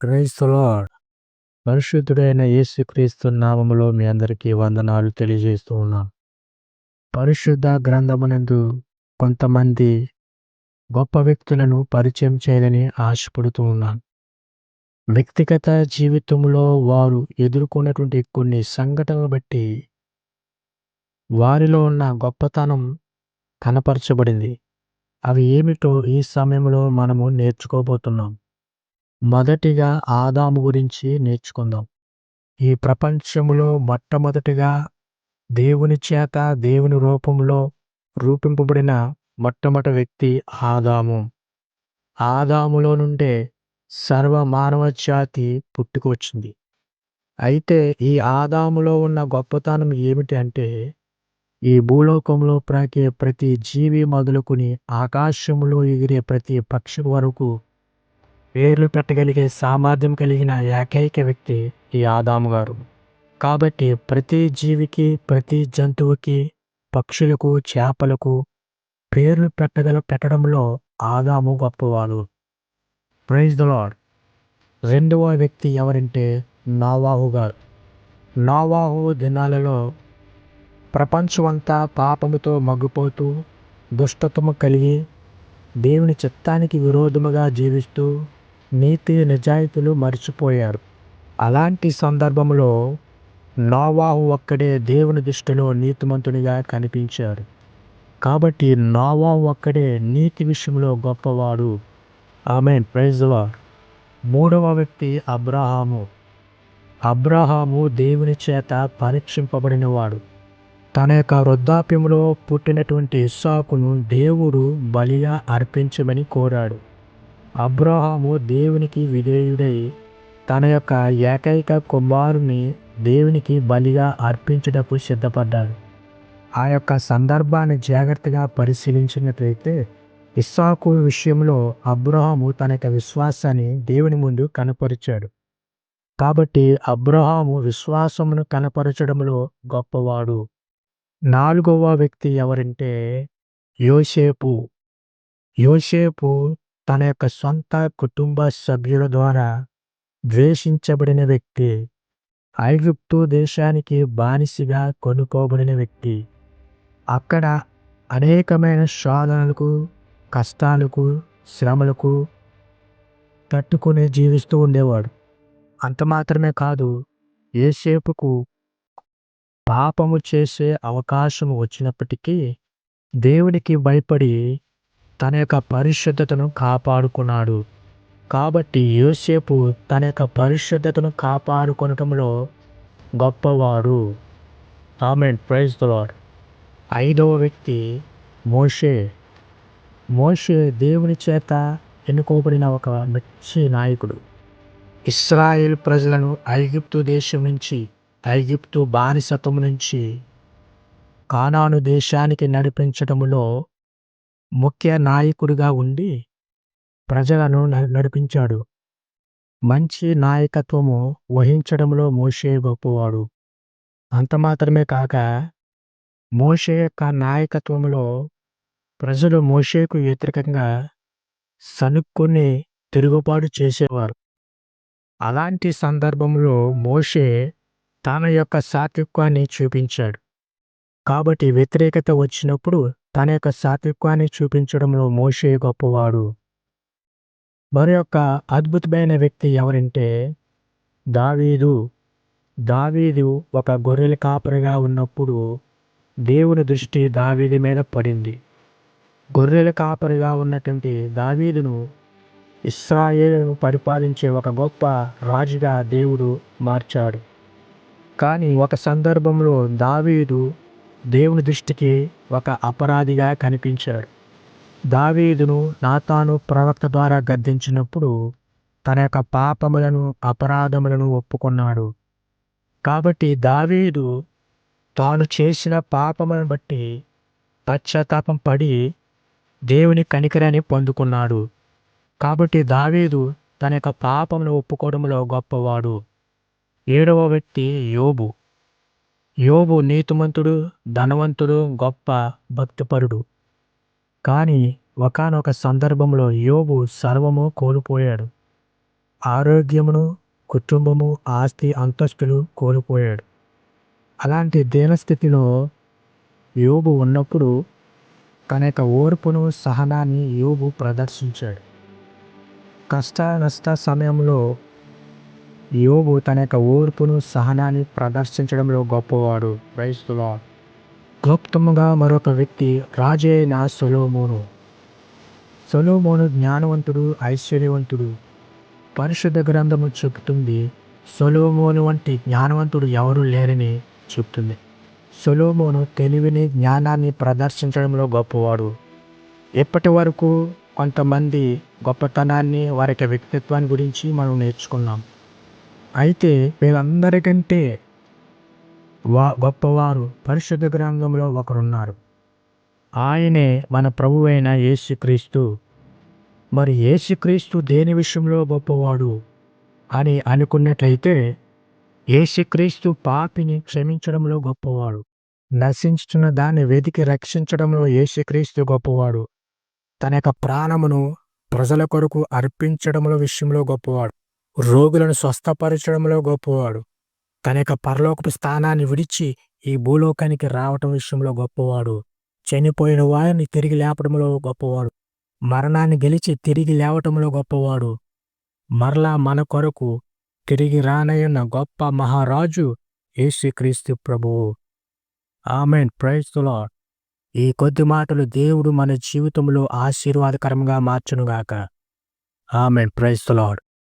క్రైస్తలాడ్ పరిశుద్ధుడైన యేసుక్రీస్తు నామములో మీ అందరికీ వందనాలు తెలియజేస్తూ ఉన్నాను. పరిశుద్ధ గ్రంథమునందు కొంతమంది గొప్ప వ్యక్తులను పరిచయం చేయాలని ఆశపడుతూ ఉన్నాను. వ్యక్తిగత జీవితంలో వారు ఎదుర్కొన్నటువంటి కొన్ని సంఘటనలు బట్టి వారిలో ఉన్న గొప్పతనం కనపరచబడింది. అవి ఏమిటో ఈ సమయంలో మనము నేర్చుకోబోతున్నాం. మొదటిగా ఆదాము గురించి నేర్చుకుందాం. ఈ ప్రపంచంలో మొట్టమొదటిగా దేవుని చేత దేవుని రూపంలో రూపింపబడిన మొట్టమొదటి వ్యక్తి ఆదాము. ఆదాములో నుండే సర్వ మానవ జాతి పుట్టుకొచ్చింది. అయితే ఈ ఆదాములో ఉన్న గొప్పతనం ఏమిటి అంటే ఈ భూలోకంలో ప్రాకే ప్రతి జీవి మొదలుకొని ఆకాశంలో ఎగిరే ప్రతి పక్షి వరకు పేర్లు పెట్టగలిగే సామర్థ్యం కలిగిన ఏకైక వ్యక్తి ఈ ఆదాము గారు. కాబట్టి ప్రతి జీవికి ప్రతి జంతువుకి పక్షులకు చేపలకు పేర్లు పెట్టగల పెట్టడంలో ఆదాము గొప్పవాడు. ప్రైజ్ ద లాడ్ రెండవ వ్యక్తి ఎవరంటే నావాహు గారు. నావాహు దినాలలో ప్రపంచమంతా పాపముతో మగ్గిపోతూ దుష్టత్వము కలిగి దేవుని చిత్తానికి విరోధముగా జీవిస్తూ నీతి నిజాయితీలు మర్చిపోయారు. అలాంటి సందర్భంలో నోవాహు ఒక్కడే దేవుని దృష్టిలో నీతిమంతునిగా కనిపించాడు. కాబట్టి నోవాహు ఒక్కడే నీతి విషయంలో గొప్పవాడు. ఆమె ప్రైజ్వా మూడవ వ్యక్తి అబ్రహాము. అబ్రహాము దేవుని చేత పరీక్షింపబడినవాడు. తన యొక్క వృద్ధాప్యములో పుట్టినటువంటి ఇస్సాకును దేవుడు బలిగా అర్పించమని కోరాడు. అబ్రహాము దేవునికి విధేయుడై తన యొక్క ఏకైక కుమారుని దేవునికి బలిగా అర్పించటకు సిద్ధపడ్డాడు. ఆ యొక్క సందర్భాన్ని జాగ్రత్తగా పరిశీలించినట్లయితే ఇస్సాకు విషయంలో అబ్రహాము తన యొక్క విశ్వాసాన్ని దేవుని ముందు కనపరిచాడు. కాబట్టి అబ్రహాము విశ్వాసమును కనపరచడంలో గొప్పవాడు. నాలుగవ వ్యక్తి ఎవరంటే యోసేపు. యోసేపు తన యొక్క సొంత కుటుంబ సభ్యుల ద్వారా ద్వేషించబడిన వ్యక్తి. ఐగుప్తు దేశానికి బానిసగా కొనుక్కోబడిన వ్యక్తి. అక్కడ అనేకమైన శోధనలకు, కష్టాలకు, శ్రమలకు తట్టుకుని జీవిస్తూ ఉండేవాడు. అంత మాత్రమే కాదు ఏసేపుకు పాపము చేసే అవకాశం వచ్చినప్పటికీ దేవుడికి భయపడి తన యొక్క పరిశుద్ధతను కాపాడుకున్నాడు. కాబట్టి యోసేపు తన యొక్క పరిశుద్ధతను కాపాడుకోవటంలో గొప్పవారు ఆమె ప్రైజ్ ద ఐదవ వ్యక్తి మోషే. మోషే దేవుని చేత ఎన్నుకోబడిన ఒక మంచి నాయకుడు. ఇస్రాయేల్ ప్రజలను ఐగిప్తు దేశం నుంచి ఐగిప్తు బానిసత్వం నుంచి కానాను దేశానికి నడిపించటములో ముఖ్య నాయకుడిగా ఉండి ప్రజలను నడిపించాడు. మంచి నాయకత్వము వహించడంలో మోషే గొప్పవాడు. అంత మాత్రమే కాక మోషే యొక్క నాయకత్వంలో ప్రజలు మోషేకు వ్యతిరేకంగా సనుక్కొని తిరుగుబాటు చేసేవారు. అలాంటి సందర్భంలో మోషే తన యొక్క సాత్విత్వాన్ని చూపించాడు. కాబట్టి వ్యతిరేకత వచ్చినప్పుడు తన యొక్క సాత్విత్వాన్ని చూపించడంలో మోషే గొప్పవాడు. మరి యొక్క అద్భుతమైన వ్యక్తి ఎవరంటే దావీదు. దావీదు ఒక గొర్రెల కాపరిగా ఉన్నప్పుడు దేవుని దృష్టి దావీదు మీద పడింది. గొర్రెల కాపరిగా ఉన్నటువంటి దావీదును ఇశ్రాయేలును పరిపాలించే ఒక గొప్ప రాజుగా దేవుడు మార్చాడు. కానీ ఒక సందర్భంలో దావీదు దేవుని దృష్టికి ఒక అపరాధిగా కనిపించాడు. దావీదును నాతాను ప్రవక్త ద్వారా గద్దించినప్పుడు తన యొక్క పాపములను అపరాధములను ఒప్పుకున్నాడు. కాబట్టి దావీదు తాను చేసిన పాపములను బట్టి పశ్చాత్తాపం పడి దేవుని కనికరాన్ని పొందుకున్నాడు. కాబట్టి దావీదు తన యొక్క పాపమును ఒప్పుకోవడంలో గొప్పవాడు. ఏడవ వ్యక్తి యోబు. యోబు నీతిమంతుడు, ధనవంతుడు, గొప్ప భక్తిపరుడు. కానీ ఒకానొక సందర్భంలో యోబు సర్వము కోల్పోయాడు. ఆరోగ్యమును కుటుంబము ఆస్తి అంతస్తులు కోల్పోయాడు అలాంటి దీనస్థితిలో యోబు ఉన్నప్పుడు తన యొక్క ఓర్పును సహనాన్ని యోబు ప్రదర్శించాడు కష్ట నష్ట సమయంలో యోబు తన యొక్క ఓర్పును సహనాన్ని ప్రదర్శించడంలో గొప్పవాడు. క్రైస్తులో క్లుప్తముగా మరొక వ్యక్తి రాజైన సొలోమోను. సొలోమోను జ్ఞానవంతుడు ఐశ్వర్యవంతుడు. పరిశుద్ధ గ్రంథము చెబుతుంది సొలోమోను వంటి జ్ఞానవంతుడు ఎవరు లేరని చెప్తుంది సొలోమోను తెలివిని జ్ఞానాన్ని ప్రదర్శించడంలో గొప్పవాడు. ఇప్పటి వరకు కొంతమంది గొప్పతనాన్ని వారి యొక్క వ్యక్తిత్వాన్ని గురించి మనం నేర్చుకున్నాం. అయితే వీళ్ళందరికంటే వా గొప్పవారు పరిశుద్ధ గ్రంథంలో ఒకరున్నారు. ఆయనే మన ప్రభువైన యేసుక్రీస్తు. మరి యేసుక్రీస్తు దేని విషయంలో గొప్పవాడు అని అనుకున్నట్లయితే యేసుక్రీస్తు పాపిని క్షమించడంలో గొప్పవాడు. నశించుతున్న దాన్ని వెతికి రక్షించడంలో యేసుక్రీస్తు గొప్పవాడు. తన యొక్క ప్రాణమును ప్రజల కొరకు అర్పించడంలో విషయంలో గొప్పవాడు. రోగులను స్వస్థపరచడంలో గొప్పవాడు. తన యొక్క పరలోకపు స్థానాన్ని విడిచి ఈ భూలోకానికి రావటం విషయంలో గొప్పవాడు. చనిపోయిన వారిని తిరిగి లేపడంలో గొప్పవాడు. మరణాన్ని గెలిచి తిరిగి లేవటంలో గొప్పవాడు. మరలా మన కొరకు తిరిగి రానయ్యున్న గొప్ప మహారాజు యేసుక్రీస్తు ప్రభువు. ఆమెన్. ప్రైజ్ ఈ కొద్ది మాటలు దేవుడు మన జీవితంలో ఆశీర్వాదకరంగా మార్చునుగాక. ఆమెన్. ప్రైస్తులాడ్